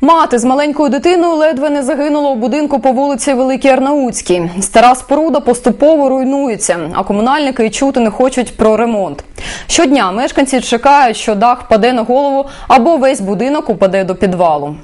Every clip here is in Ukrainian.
Мати з маленькою дитиною ледве не загинула у будинку по вулиці Великій Арнаутській. Стара споруда поступово руйнується, а комунальники й чути не хочуть про ремонт. Щодня мешканці чекають, що дах паде на голову або весь будинок упаде до підвалу.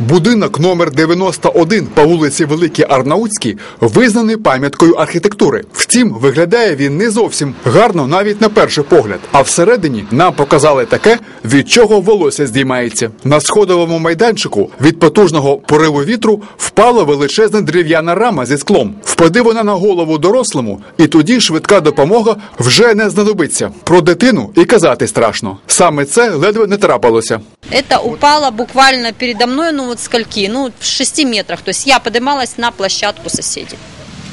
Будинок номер 91 по вулиці Великій Арнаутській визнаний пам'яткою архітектури. Втім, виглядає він не зовсім гарно навіть на перший погляд. А всередині нам показали таке, від чого волосся здіймається. На сходовому майданчику від потужного пориву вітру впала величезна дерев'яна рама зі склом. Впаде вона на голову дорослому, і тоді швидка допомога вже не знадобиться. Про дитину і казати страшно. Саме це ледве не трапилося. Это упало буквально передо мной, вот скольки, ну в 6 метрах. То есть я поднималась на площадку соседей.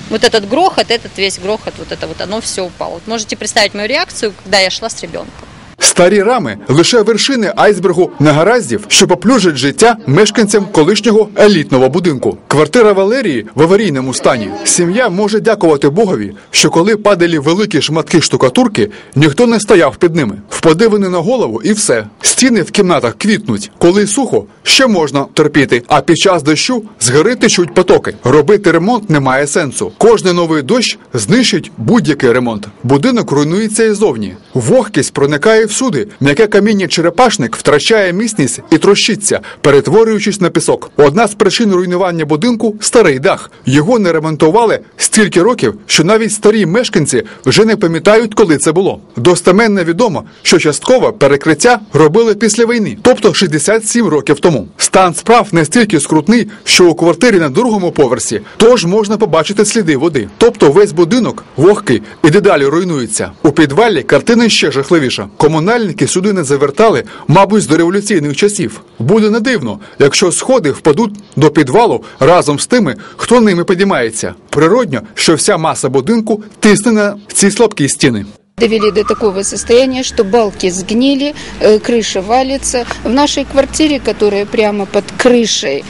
Вот этот грохот, этот весь грохот, вот это вот оно все упало. Вот можете представить мою реакцию, когда я шла с ребенком. Старі рами лише вершини айсбергу негараздів, що поплюжать життя мешканцям колишнього елітного будинку. Квартира Валерії в аварійному стані. Сім'я може дякувати Богові, що коли падали великі шматки штукатурки, ніхто не стояв під ними. Впаде вони на голову і все. Стіни в кімнатах квітнуть. Коли сухо, ще можна терпіти. А під час дощу згори течуть потоки. Робити ремонт немає сенсу. Кожний новий дощ знищить будь-який ремонт. Будинок руйнується і зовні. Вогкість проникає всюди. М'яке каміння черепашник втрачає міцність і трощиться, перетворюючись на пісок. Одна з причин руйнування будинку старий дах. Його не ремонтували стільки років, що навіть старі мешканці вже не пам'ятають, коли це було. Достеменно відомо, що часткове перекриття робили після війни, тобто 67 років тому. Стан справ настільки скрутний, що у квартирі на другому поверсі тож можна побачити сліди води. Тобто весь будинок вогкий і дедалі руйнується. У підвалі картина ще жахливіша. Комунальники сюди не завертали, мабуть, з дореволюційних часів. Буде не дивно, якщо сходи впадуть до підвалу разом з тими, хто ними підіймається. Природньо, що вся маса будинку тисне на ці слабкі стіни. Довели до такого состояния, что балки сгнили, э, крыша валится. В нашей квартире, которая прямо под крышей,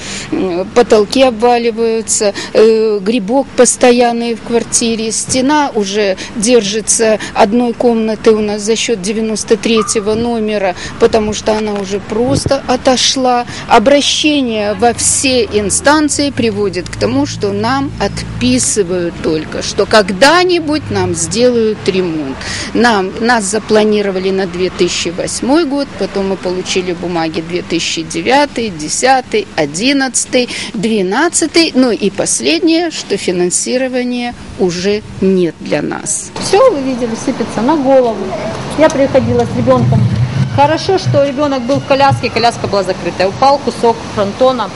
потолки обваливаются, э, грибок постоянный в квартире, стена уже держится одной комнаты у нас за счет 93 номера, потому что она уже просто отошла. Обращение во все инстанции приводит к тому, что нам отписывают только, что когда-нибудь нам сделают ремонт. Нам, нас запланировали на 2008 год, потом мы получили бумаги 2009, 10, 11, 12, ну и последнее, что финансирования уже нет для нас. Все, вы видели, сыпется на голову. Я приходила с ребенком. Хорошо, что ребенок был в коляске, коляска была закрытая. Упал кусок фронтона.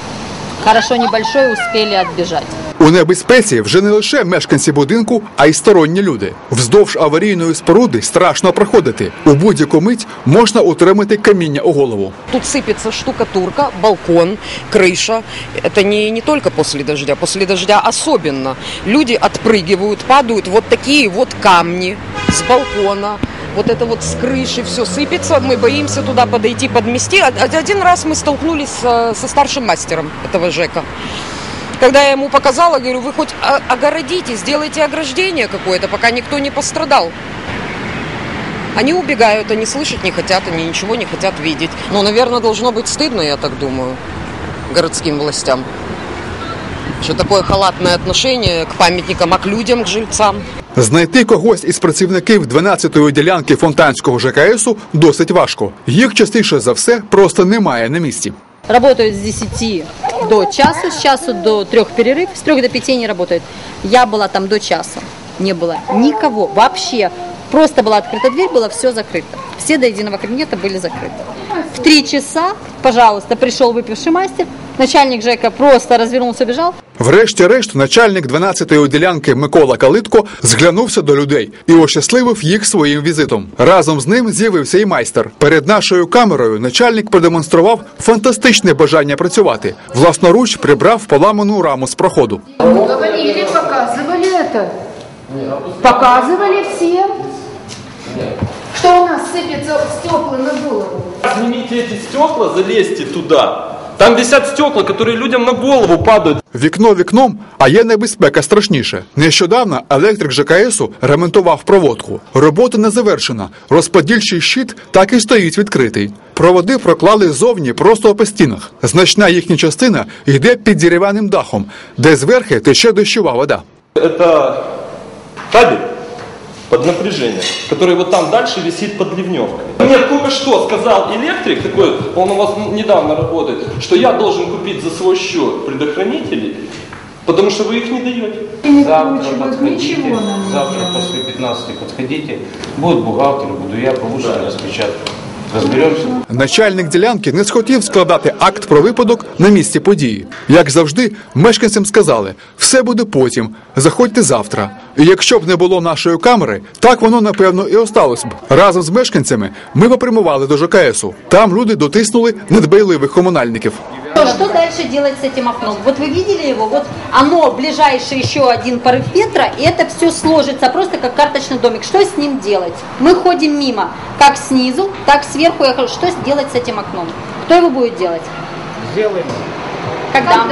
Хорошо небольшой, успели отбежать. У небезпеці вже не лише мешканці будинку, а й сторонні люди. Вздовж аварійної споруди страшно проходити. У будь-яку мить можна отримати каміння у голову. Тут сыпется штукатурка, балкон, крыша. Это не, не только после дождя, после дождя особенно. Люди отпрыгивают, падают вот такие вот камни с балкона. Вот это вот с крыши все сыпется, мы боимся туда подойти, подмести. Од- Один раз мы столкнулись со, старшим мастером этого ЖЭКа. Когда я ему показала, говорю, вы хоть огородите, сделайте ограждение какое-то, пока никто не пострадал. Они убегают, они слышать не хотят, они ничего не хотят видеть. Ну, наверное, должно быть стыдно, я так думаю, городским властям. Что такое халатное отношение к памятникам, а к людям, к жильцам. Знайти когось із працівників 12-ї ділянки фонтанського ЖКСу досить важко. Їх частіше за все просто немає на місці. Работают с 10 до часу, с часу до трех перерыв, с трех до пяти не работают. Я была там до часа, не было никого вообще. Просто была открыта дверь, было все закрыто. Все до единого кабинета были закрыты. В три часа, пожалуйста, пришел выпивший мастер, начальник ЖЭКа просто развернулся, бежал. Врешті-решт, начальник 12-ї ділянки Микола Калитко зглянувся до людей і ощасливив їх своїм візитом. Разом з ним з'явився і майстер. Перед нашою камерою начальник продемонстрував фантастичне бажання працювати. Власноруч прибрав поламану раму з проходу. Говорили, показывали это. Показывали всем. Что у нас сыпется стекла на голову. Снимите эти стекла, залезьте туда Там висят стекла, которые людям на голову падают. Вікно вікном, а є небезпека страшніше. Нещодавно електрик ЖКСу ремонтував проводку. Робота не завершена. Розподільчий щит так і стоїть відкритий. Проводи проклали ззовні просто по стінах. Значна їхня частина йде під дерев'яним дахом, де зверхи тече дощова вода. Это кабель под напряжение, который вот там дальше висит под ливневкой. Мне только что сказал электрик, такой, он у вас недавно работает, что я должен купить за свой счет предохранители, потому что вы их не даете. Завтра подходите, завтра после 15 подходите, будет бухгалтер, буду я, получите распечатку. Разберемся. Начальник ділянки не схотів складати акт про випадок на місці події. Як завжди, мешканцям сказали: все буде потім, заходьте завтра. І якщо б не було нашої камери, так воно напевно і осталось б. Разом з мешканцями ми попрямували до ЖКСу. Там люди дотиснули недбайливих комунальників. Что дальше делать с этим окном? Вот вы видели его, вот оно, ближайший еще один порыв ветра, и это все сложится просто как карточный домик. Что с ним делать? Мы ходим мимо, как снизу, так сверху. Я говорю, что делать с этим окном? Кто его будет делать? Сделаем. Когда?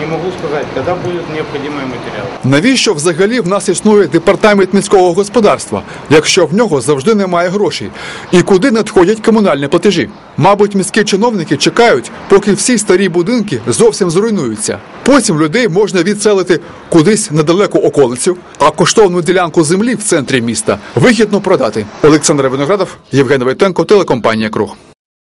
Не могу сказать, когда будут необходимые материалы. Навіщо взагалі в нас існує департамент міського господарства, якщо в нього завжди немає грошей? І куди надходять комунальні платежі? Мабуть, міські чиновники чекають, поки всі старі будинки зовсім зруйнуються. Потім людей можна відселити кудись на далеку околицю, а коштовну ділянку землі в центрі міста вигідно продати. Олександр Виноградов, Євген Войтенко, телекомпанія Круг.